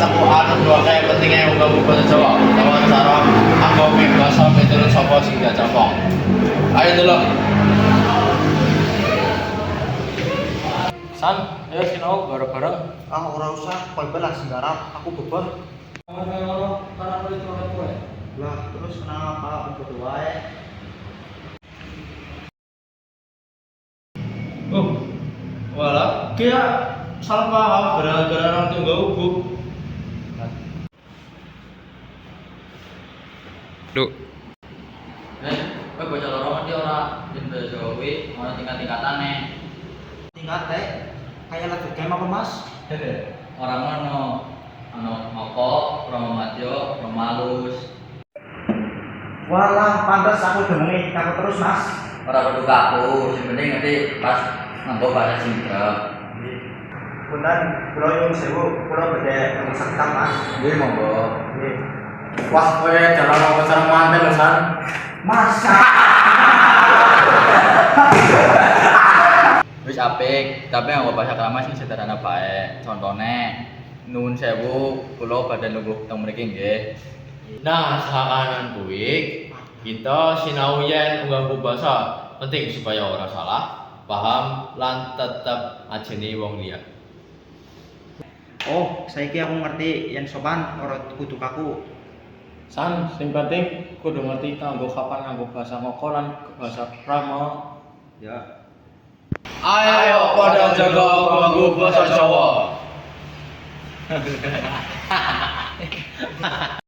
aku anu dua kayak pentingnya uga bahasa Jawa. Utawa cara aku bahasa miturut sapa sing diajak wong. Ayo dulu. San, ayo sinau bareng-bareng. Ah ora usah, kowe belas garap, aku kowe. Lah, terus kenapa aku berdua wae? Oh. Wala, kaya salah paham gara-gara orang tunggal ubuk. Duh, Eh, kowe bocah loro mesti ora jenda Jawa kuwi ono tingkat-tingkatane. Tingkat teh, kayak lagi game apa mas? Ora ngono. Ono moko, promo madyo, promo halus. Walah, pantas aku demengi kamu terus mas. Ora perlu kaku, sing penting nanti pas nganggo bahasa singkat. Punten, kulo nyuwun sewu, kulo bedhe nemu sekam mas. Nggih monggo. Nggih. Wah, kowe jalan ke sarang mantel lho, San. Masa? Wis apik, tapi nganggo bahasa krama sing sederhana bae. Contone nuwun sewu, kula badhe nunggu teng mriki nggih. Nah, sakanan kuwi kita sinau yen nganggo bahasa penting supaya ora salah, paham lan tetep ajeni wong liya. Oh, saiki aku ngerti yang sopan ora kudu kaku. San, sing penting kudu ngerti kanggo kapan nganggo bahasa ngoko lan bahasa krama. Ya. Ayo pada jaga nganggo bahasa Jawa.